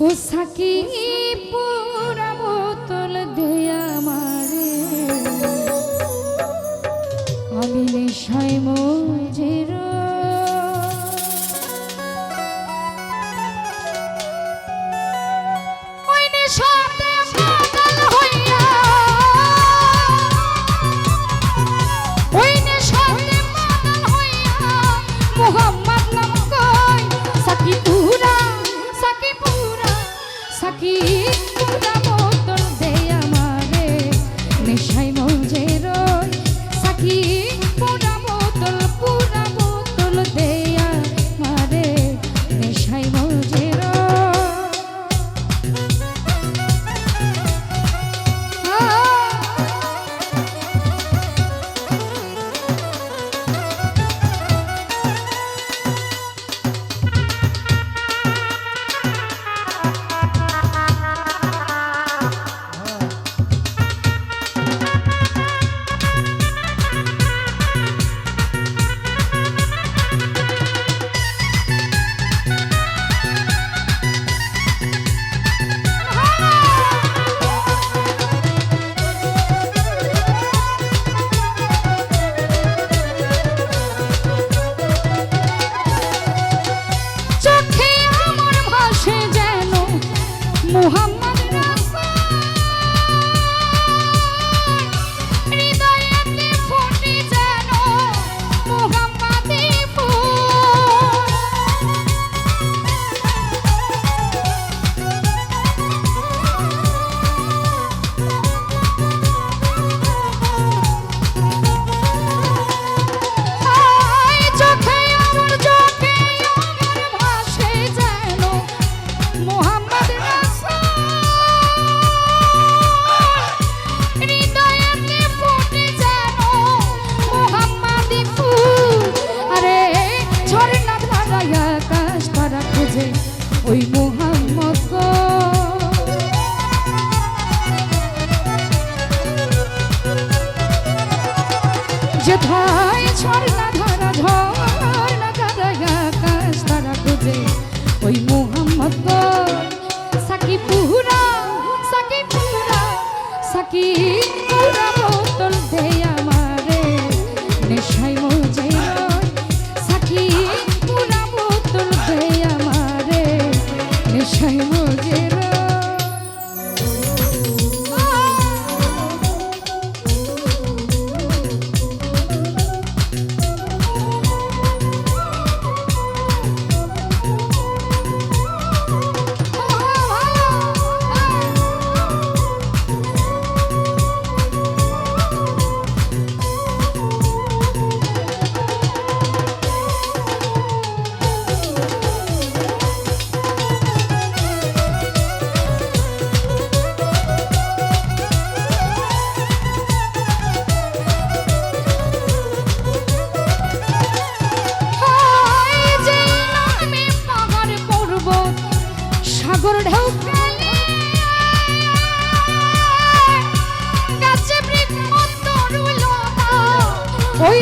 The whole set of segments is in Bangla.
ও সাকি মাঝে ওই মোহাম্মদ। যথা আশায়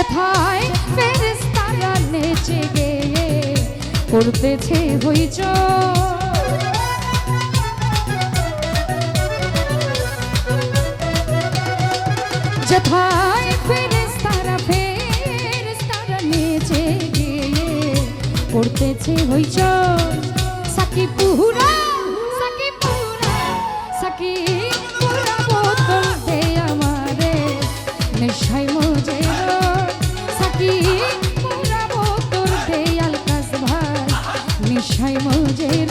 যেথায় ফেরেস নেচে গেয়ে করতেছে হইচয় যেথায় ফেরেস্তারা ফেরেস্তারা নেচে পড়তেছে হইচ সাকি পুরা সাকি পুরা সাকি পুরা বোতল দে আমারে, নেশায় মজে কি পুরাবো তোর দেয়াল কাজ ভাই মিশাই মজের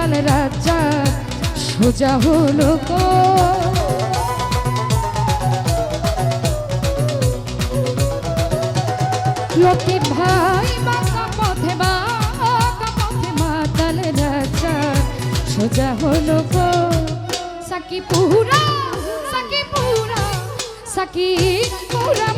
সকাল রাজা সোজা হল লোকে ভাই সোজা হলো সাকি পুরা সাকি পুরা সাকি পুরা